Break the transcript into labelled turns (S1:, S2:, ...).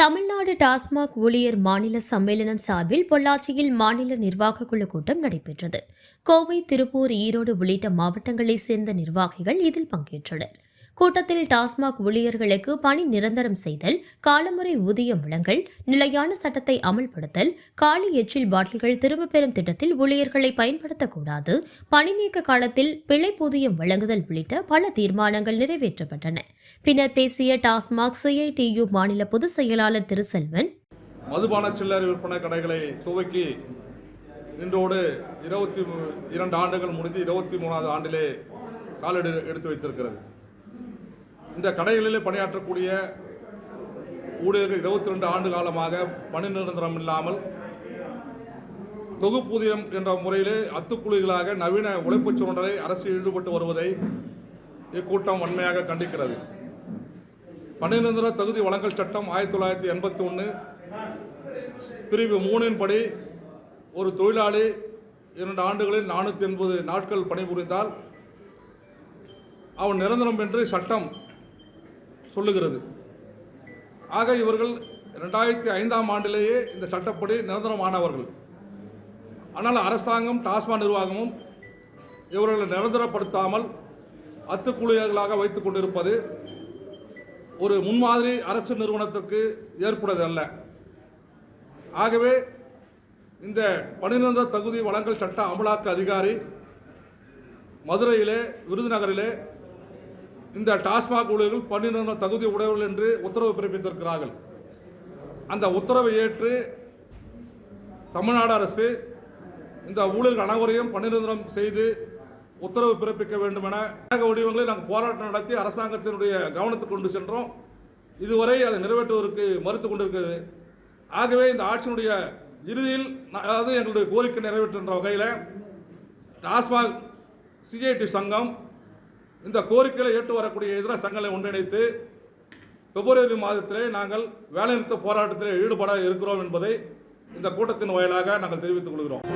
S1: தமிழ்நாடு டாஸ்மாக் ஊழியர் மாநில சம்மேளனம் சார்பில் பொள்ளாச்சியில் மாநில நிர்வாக குழு கூட்டம் நடைபெற்றது. கோவை திருப்பூர் ஈரோடு உள்ளிட்ட மாவட்டங்களைச் சேர்ந்த நிர்வாகிகள் இதில் பங்கேற்றனர். கூட்டத்தில் டாஸ்மாக் ஊழியர்களுக்கு பணி நிரந்தரம் செய்தல் காலமுறை ஊதியம் வழங்கல் நிலையான சட்டத்தை அமல்படுத்தல் காலி எச்சில் பாட்டில்கள் திரும்பப் பெறும் திட்டத்தில் ஊழியர்களை பயன்படுத்தக்கூடாது பணி நீக்க காலத்தில் பிழைப்பூதியம் வழங்குதல் உள்ளிட்ட பல தீர்மானங்கள் நிறைவேற்றப்பட்டன. பின்னர் பேசிய டாஸ்மாக் சிஐடியு மாநில பொதுச் செயலாளர் திருசெல்வன்
S2: மதுபான சில்லறை விற்பனை கடைகளை துவக்கி இன்றோடு இருபத்தி இரண்டு ஆண்டுகள் முடிந்து இருபத்தி மூணாவது ஆண்டிலே காலடி எடுத்து வைத்திருக்கிறது. இந்த கடைகளிலே பணியாற்றக்கூடிய ஊழியர்கள் இருபத்தி ரெண்டு ஆண்டு காலமாக பணி நிரந்தரம் இல்லாமல் தொகுப்பூதியம் என்ற முறையிலே அத்துக்குழுகளாக நவீன உழைப்புச் சுரண்டலை அரசு ஈடுபட்டு வருவதை இக்கூட்டம் வன்மையாக கண்டிக்கிறது. பணி நிரந்தர தகுதி வழங்கல் சட்டம் ஆயிரத்தி தொள்ளாயிரத்தி எண்பத்தி ஒன்று பிரிவு மூணின் படி ஒரு தொழிலாளி இரண்டு ஆண்டுகளில் நானூற்றி எண்பது நாட்கள் பணிபுரிந்தால் அவன் நிரந்தரம் என்று சட்டம் சொல்லுகிறது. ஆக இவர்கள் ரெண்டாயிரத்தி ஐந்தாம் ஆண்டிலேயே இந்த சட்டப்படி நிரந்தரமானவர்கள். ஆனால் அரசாங்கம் டாஸ்மாக் நிர்வாகமும் இவர்களை நிரந்தரப்படுத்தாமல் அத்துக்குழுக்களாக வைத்து கொண்டிருப்பது ஒரு முன்மாதிரி அரசு நிறுவனத்திற்கு ஏற்புடையது அல்ல. ஆகவே இந்த பணிநிரந்தர தகுதி வழங்கல் சட்ட அமலாக்க அதிகாரி மதுரையிலே விருதுநகரிலே இந்த டாஸ்மாக் ஊழியர்கள் பணிநிரந்தர தகுதி உடையவர்கள் என்று உத்தரவு பிறப்பித்திருக்கிறார்கள். அந்த உத்தரவை ஏற்று தமிழ்நாடு அரசு இந்த ஊழியர்கள் அனைவரையும் பணிநிரந்தரம் செய்து உத்தரவு பிறப்பிக்க வேண்டும் என வடிவங்களை நாங்கள் போராட்டம் நடத்தி அரசாங்கத்தினுடைய கவனத்துக்கு கொண்டு சென்றோம். இதுவரை அதை நிறைவேற்றுவதற்கு மறுத்து கொண்டிருக்கிறது. ஆகவே இந்த ஆட்சியினுடைய இறுதியில் அதாவது எங்களுடைய கோரிக்கை நிறைவேற்றுகின்ற வகையில் டாஸ்மாக் சிஐடி சங்கம் இந்த கோரிக்கைகளை ஏற்று வரக்கூடிய இதர சங்கங்களை ஒன்றிணைத்து பிப்ரவரி மாதத்திலே நாங்கள் வேலைநிறுத்த போராட்டத்தில் ஈடுபட இருக்கிறோம் என்பதை இந்த கூட்டத்தின் வாயிலாக நாங்கள் தெரிவித்துக் கொள்கிறோம்.